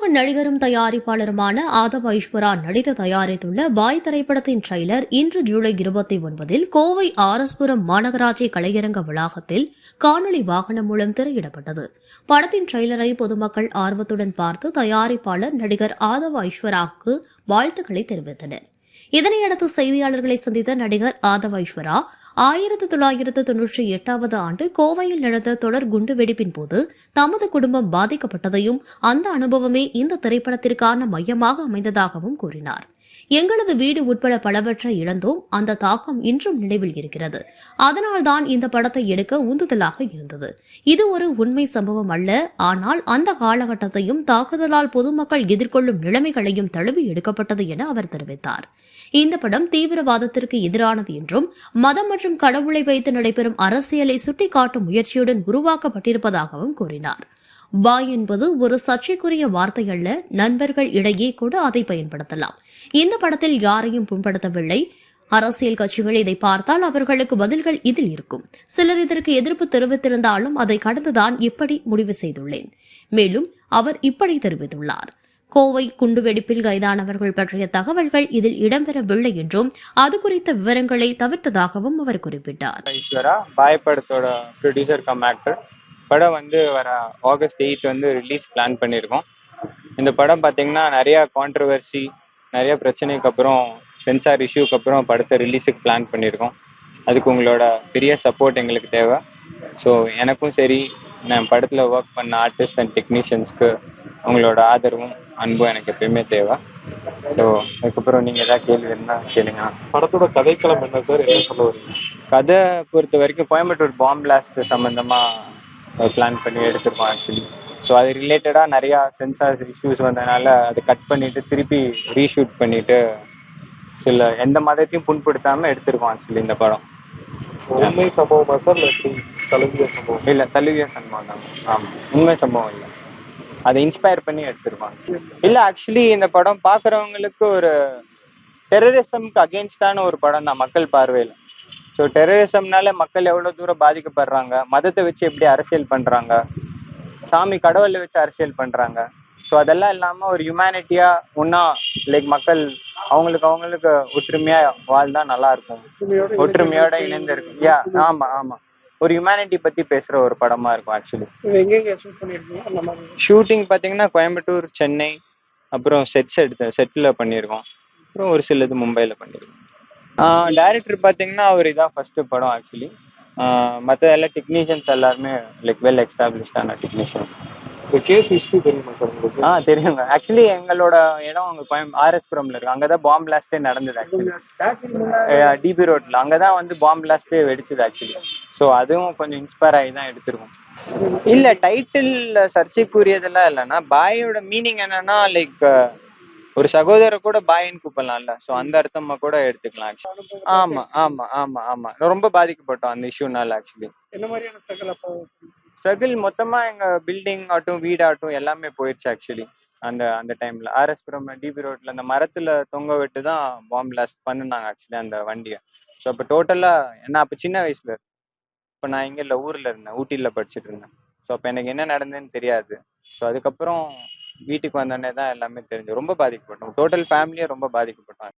சமூக நடிகரும் தயாரிப்பாளருமான ஆதவ் ஐஸ்வரா நடித்து தயாரித்துள்ள பாய் திரைப்படத்தின் ட்ரெய்லர் இன்று ஜூலை இருபத்தி ஒன்பதில் கோவை ஆரஸ்புரம் மாநகராட்சி கலையரங்க வளாகத்தில் காணொளி வாகனம் மூலம் திரையிடப்பட்டது. படத்தின் ட்ரெய்லரை பொதுமக்கள் ஆர்வத்துடன் பார்த்து தயாரிப்பாளர் நடிகர் ஆதவ் ஐஸ்வராவுக்கு வாழ்த்துக்களை தெரிவித்தனர். இதனையடுத்து செய்தியாளர்களை சந்தித்த நடிகர் ஆதவ ஐஸ்வரா ஆயிரத்து தொள்ளாயிரத்து தொன்னூற்றி எட்டாவது ஆண்டு கோவையில் நடந்த தொடர் குண்டு வெடிப்பின் போது தமது குடும்பம் பாதிக்கப்பட்டதையும் அந்த அனுபவமே இந்த திரைப்படத்திற்கான மையமாக அமைந்ததாகவும் கூறினார். எங்களது வீடு உட்பட பலவற்றை இழந்தோம். அந்த தாக்கம் இன்றும் நினைவில் இருக்கிறது. அதனால்தான் இந்த படத்தை எடுக்க உந்துதலாக இருந்தது. இது ஒரு உண்மை சம்பவம் அல்ல. ஆனால் அந்த காலகட்டத்தையும் தாக்குதலால் பொதுமக்கள் எதிர்கொள்ளும் நிலைமைகளையும் தழுவி எடுக்கப்பட்டது என அவர் தெரிவித்தார். இந்த படம் தீவிரவாதத்திற்கு எதிரானது என்றும் மதம் மற்றும் கடவுளை வைத்து நடைபெறும் அரசியலை சுட்டிக்காட்டும் முயற்சியுடன் உருவாக்கப்பட்டிருப்பதாகவும் கூறினார். பாய் என்பது ஒரு சர்ச்சைக்குரிய வார்த்தை அல்ல. நண்பர்கள் இடையே கூட அதை பயன்படுத்தலாம். இந்த படத்தில் யாரையும் புண்படுத்தவில்லை. அரசியல் கட்சிகள் இதை பார்த்தால் அவர்களுக்கு பதில்கள் இதில் இருக்கும். சிலர் இதற்கு எதிர்ப்பு தெரிவித்திருந்தாலும் அதை கடந்துதான் இப்படி முடிவு செய்துள்ளேன். மேலும் அவர் இப்படி தெரிவித்துள்ளார். கோவை குண்டுவெடிப்பில் கைதானவர்கள் பற்றிய தகவல்கள் இதில் இடம்பெறவில்லை என்றும் அது குறித்த விவரங்களை தவிர்த்ததாகவும் அவர் குறிப்பிட்டார். படம் வந்து வர ஆகஸ்ட் எயிட் வந்து ரிலீஸ் பிளான் பண்ணியிருக்கோம். இந்த படம் பார்த்தீங்கன்னா நிறைய கான்ட்ரவர்சி நிறைய பிரச்சனைக்கு அப்புறம் சென்சார் இஷ்யூக்கு அப்புறம் படத்தை ரிலீஸுக்கு பிளான் பண்ணியிருக்கோம். அதுக்கு உங்களோட பெரிய சப்போர்ட் எங்களுக்கு தேவை. ஸோ எனக்கும் சரி நான் படத்தில் ஒர்க் பண்ண ஆர்டிஸ்ட் அண்ட் டெக்னீஷியன்ஸ்க்கு உங்களோட ஆதரவும் அன்பும் எனக்கு எப்பயுமே தேவை. ஸோ அதுக்கப்புறம் நீங்கள் ஏதாவது கேள்வி இருந்தால் கேளுங்க. படத்தோட கதைக்களம் என்ன சார் என்ன சொல்ல வரீங்க? கதை பொறுத்த வரைக்கும் கோயம்புத்தூர் பாம் பிளாஸ்ட் சம்மந்தமாக பிளான் பண்ணி எடுத்திருக்கோம் ஆக்சுவலி ஸோ அது ரிலேட்டடாக நிறையா சென்சார் இஷ்யூஸ் வந்ததுனால அதை கட் பண்ணிட்டு திருப்பி ரீஷூட் பண்ணிட்டு சில எந்த மதத்தையும் புண்படுத்தாமல் எடுத்திருக்கோம் ஆக்சுவலி இந்த படம். உண்மை சம்பவமா சார் தழுவிய சம்பவம்? இல்லை தழுவிய சம்பவம் தான். ஆமாம் உண்மை சம்பவம் இல்லை. அதை இன்ஸ்பயர் பண்ணி எடுத்திருக்கோம். இல்லை ஆக்சுவலி இந்த படம் பார்க்குறவங்களுக்கு ஒரு டெரரிசம்க்கு அகேன்ஸ்டான ஒரு படம் தான் மக்கள் பார்வையில். ஸோ டெரரிசம்னால மக்கள் எவ்வளோ தூரம் பாதிக்கப்படுறாங்க? மதத்தை வச்சு எப்படி அரசியல் பண்ணுறாங்க சாமி கடவுளை வச்சு அரசியல் பண்ணுறாங்க ஸோ அதெல்லாம் இல்லாமல் ஒரு ஹியூமனிட்டியாக ஒன்றா லைக் மக்கள் அவங்களுக்கு அவங்களுக்கு ஒற்றுமையாக வாழ்ந்தா நல்லா இருக்கும். ஒற்றுமையோட இணைந்து இருக்கும் யா ஆமா ஆமா. ஒரு ஹியூமனிட்டி பத்தி பேசுற ஒரு படமா இருக்கும் ஆக்சுவலி ஷூட்டிங் பாத்தீங்கன்னா கோயம்புத்தூர் சென்னை அப்புறம் செட்ஸ் எடுத்த செட்டில் பண்ணியிருக்கோம் அப்புறம் ஒரு சிலது மும்பையில் பண்ணியிருக்கோம் டைரக்டர் பார்த்தீங்கன்னா அவர் இதான் ஃபர்ஸ்ட் படம் ஆக்சுவலி மற்ற எல்லா டெக்னீஷியன்ஸ் எல்லாருமே லைக் வெல் எக்ஸ்டாப்ளிஷ்டான டெக்னீஷியன்ஸ் இந்த கேஸ் ஹிஸ்டரி தெரியுமா சார் உங்களுக்கு? ஆ தெரியுங்க ஆக்சுவலி எங்களோட இடம் அங்கே கோயம் ஆர்எஸ்புரம்ல இருக்கு. அங்கே தான் பாம் பிளாஸ்டே நடந்தது ஆக்சுவலி டிபி ரோட்ல அங்கதான் வந்து பாம் பிளாஸ்டே வெடிச்சது ஆக்சுவலி ஸோ அதுவும் கொஞ்சம் இன்ஸ்பயர் ஆகி தான் எடுத்திருக்கோம். இல்ல டைட்டில் சர்ச்சைக்குரியதெல்லாம் இல்லைன்னா பாயோட மீனிங் என்னன்னா லைக் ஒரு சகோதரர் கூட பாயின்னு கூப்பிடலாம்ல ஸோ அந்த அர்த்தமா கூட எடுத்துக்கலாம். ஆமா ஆமா ஆமா ஆமா. ரொம்ப பாதிக்கப்பட்டோம் அந்த இஷ்யூனால ஆக்சுவலி என்ன மாதிரியான ஸ்ட்ரகிள் அப்போ? ஸ்ட்ரகிள் மொத்தமா எங்க பில்டிங் ஆகட்டும் வீடாகட்டும் எல்லாமே போயிடுச்சு ஆக்சுவலி அந்த அந்த டைம்ல ஆர்எஸ்புரம் டிபி ரோட்ல அந்த மரத்துல தொங்க விட்டு தான் பாம் பிளாஸ்ட் பண்ணுனாங்க ஆக்சுவலி அந்த வண்டியை. ஸோ அப்போ டோட்டலா என்ன அப்போ சின்ன வயசுல? இப்போ நான் இங்க இல்லை ஊர்ல இருந்தேன் ஊட்டியில் படிச்சுட்டு இருந்தேன். ஸோ அப்போ எனக்கு என்ன நடந்ததுன்னு தெரியாது. ஸோ அதுக்கப்புறம் வீட்டுக்கு வந்தோடனே தான் எல்லாமே தெரிஞ்சு ரொம்ப பாதிக்கப்பட்டோம். டோட்டல் ஃபேமிலியே ரொம்ப பாதிக்கப்பட்டோம்.